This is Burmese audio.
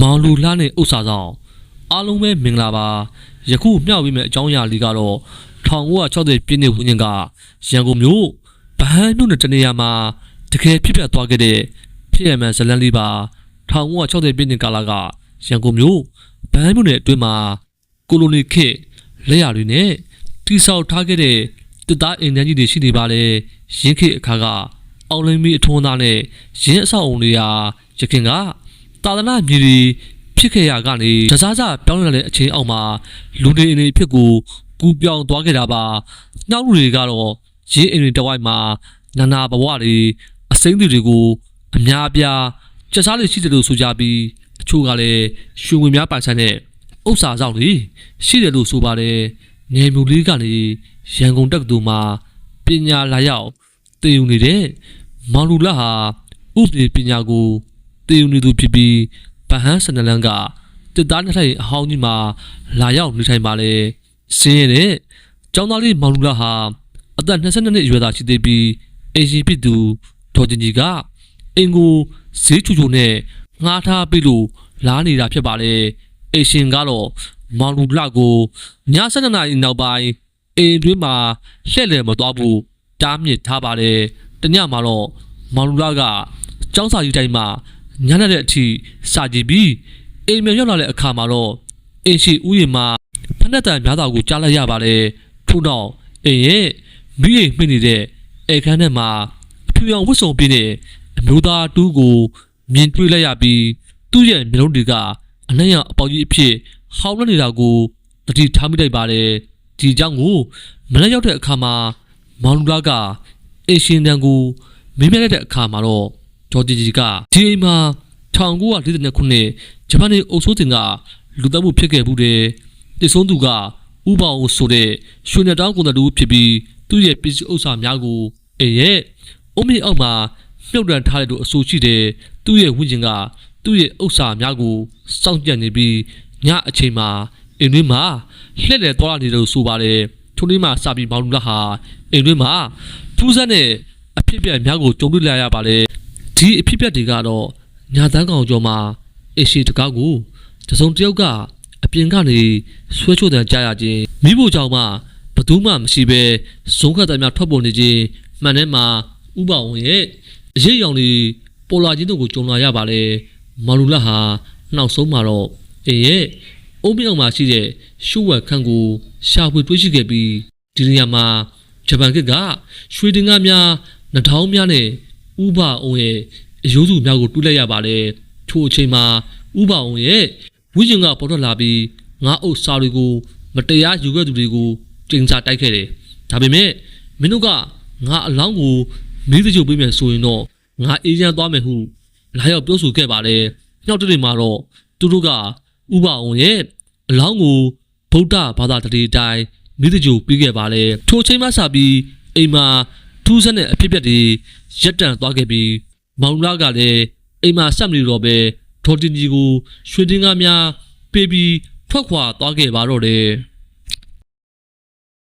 မောင်လူလှနဲ့ဥစ္စာဆောင်အားလုံးပဲမင်္ဂလာပါယခုမျှဝေမယ့်အကြောင်းအရာလေးကတော့1960ပြည့်နှစ်ဝန်းကျင်ကရန်ကုန်မြို့ဗဟန်းမြို့နယ်တနေရာမှာတကယ်ဖြစ်ပျက်သွားခဲ့တဲ့ဖြစ်ရမှန်ဇလန်းလေးပါ1960ပြည့်နှစ်ကာလကရန်ကုန်မြို့ဗဟန်းမြို့နယ်အတွင်းမှာကိုလိုနီခေတ်လက်ရတွေနဲ့တိဆောက်ထားခဲ့တဲ့တစ်သားအင်ဂျင်ကြီးတွေရှိနေပါလေရင်းခေတ်အခါကအောင်လင်းမီအထွန်းသားနဲ့ရင်းအဆောက်အုံတွေဟာရခင်က တာသနာမြေတွေဖြစ်ခဲ့ရကနေတစားစားပြောင်းလဲတဲ့အချိန်အောက်မှာလူတွေအနေဖြစ်ကိုကူပြောင်းသွားခဲ့တာပါ။ညောင်လူတွေကတော့ရင်းအိမ်တွေတစ်ဝိုက်မှာနာနာဘဝတွေအစိမ့်တွေတွေကိုအများအပြားစက်စားတွေရှိတယ်လို့ဆိုကြပြီးအချို့ကလည်းရွှေဝင်များပိုင်ဆိုင်တဲ့ဥစ္စာဆောင်တွေရှိတယ်လို့ဆိုပါတယ်။ငယ်မျိုးလေးကနေရန်ကုန်တက္ကသိုလ်မှာပညာလာရောက်သင်ယူနေတဲ့မောင်လူလဟာဥပဒေပညာကို တည်ယူနေသူဖြစ်ပြီးဗဟန်းစနလန်ကတစ်သားနှစ်ထိုင်အဟောင်းကြီးမှာလာရောက်နေထိုင်ပါလေစင်းရတဲ့ကျောင်းသားလေးမောင်လူလာဟာအသက်22နှစ်အရွယ်သားရှိသေးပြီးအရှိဖြစ်သူဒေါ်တင်ကြီးကအင်ကိုဈေးချူချူနဲ့ငှားထားပြီလို့လားနေတာဖြစ်ပါလေအရှင်ကတော့မောင်လူလာကိုည7နာရီနောက်ပိုင်းအိမ်တွင်းမှာလှည့်လည်မသွားဘူးတားမြစ်ထားပါလေတညမှာတော့မောင်လူလာကကျောင်းစာကြီးတိုင်းမှာ ညနေတဲ့အထိစာကြည့်ပြီးအိမ်မြန်ရောက်လာတဲ့အခါမှာတော့အင်းရှိဥယျာဉ်မှာဖက်နှက်တန်များစွာကိုကြားလိုက်ရပါတယ်ထို့နောက်အိမ်ရဲ့မိအိမ်မှိနေတဲ့အိမ်ခန်းထဲမှာအဖြူရောင်ဝတ်စုံပြည့်တဲ့အမျိုးသားတူးကိုမြင်တွေ့လိုက်ရပြီးသူ့ရဲ့မျိုးလုံးတွေကအနှံ့ရအပေါက်ကြီးအဖြစ်ဟောင်းနေနေတာကိုတတိထားမိလိုက်ပါတယ်ဒီအကြောင်းကိုမနေ့ရောက်တဲ့အခါမှာမောင်လူလာကအင်ရှင်တန်ကိုမင်းမြလိုက်တဲ့အခါမှာတော့ ဂျော်ဂျီဂျီကဒီအိမ်မှာ1942ခုနှစ်ဂျပန်နေအုပ်စိုးတင်ကလူသက်မှုဖြစ်ခဲ့မှုတဲ့တည်ဆုံးသူကဥပအောင်ဆိုတဲ့ရွှေနဲ့တောင်းကုန်တဲ့လူဖြစ်ပြီးသူ့ရဲ့ပစ္စည်းဥစ္စာများကိုအိမ်ရဲ့အုံးမြေအောက်မှာမြုပ်တံထားတဲ့လို့အဆိုရှိတယ်သူ့ရဲ့ဝိညာဉ်ကသူ့ရဲ့ဥစ္စာများကိုစောင့်ကြံနေပြီးညအချိန်မှာအိမ်တွင်းမှာလှည့်လည်သွားလာနေတယ်လို့ဆိုပါတယ်ထိုနေ့မှစပြီးမောင်လူလာဟာအိမ်တွင်းမှာထူးဆန်းတဲ့အဖြစ်အပျက်များကိုကြုံတွေ့လာရပါလေ ဒီအဖြစ်အပျက်တွေကတော့ညာတန်းကောင်ကျော်မှာအရှိတကားကိုတစုံတစ်ယောက်ကအပြင်ကနေဆွဲချို့တန်ကြားရခြင်းမိဖို့ကြောင့်မှဘယ်သူမှမရှိဘဲဇုံးခတ်တများထွက်ပေါ်နေခြင်းမှန်တယ်မှာဥပဝင်ရဲ့အရေးအယောင်တွေပေါ်လာခြင်းတို့ကိုကြုံလာရပါလေမော်လူလက်ဟာနောက်ဆုံးမှာတော့အင်းရဲ့အုံးမြောင်မှာရှိတဲ့ရှုဝက်ခန့်ကိုရှာဖွေတွေ့ရှိခဲ့ပြီးဒီနေရာမှာဂျပန်ကကရွှေတင်ကားများနှထောင်းများနဲ့ ဥပအောင်ရဲ့အယိုးစုများကိုတူးလိုက်ရပါတယ်ထိုအချိန်မှာဥပအောင်ရဲ့ဝိဇင်ကပေါ်ထွက်လာပြီးငါးအုပ်စာတွေကိုမတရားယူခဲ့သူတွေကိုတင်စားတိုက်ခဲ့တယ်ဒါပေမဲ့မင်းတို့ကငါအလောင်းကိုမင်းစကြုပ်ပေးမယ်ဆိုရင်တော့ငါအေးချမ်းသွားမယ်ဟုလာရောက်ပြောဆိုခဲ့ပါတယ်ညောက်တဲ့မှာတော့သူတို့ကဥပအောင်ရဲ့အလောင်းကိုဗုဒ္ဓဘာသာတတိအတိုင်းမင်းစကြုပ်ပေးခဲ့ပါတယ်ထိုအချိန်မှစပြီးအိမ်မှာ ထူးဆန်းတဲ့အဖြစ်အပျက်တွေရပ်တန့်သွားခဲ့ပြီးမောင်လာကလည်းအိမ်မှာဆက်မနေတော့ပဲဒေါ်တင်ကြီးကိုရွှေတင်ကားများပေးပြီးထွက်ခွာသွားခဲ့ပါတော့တယ်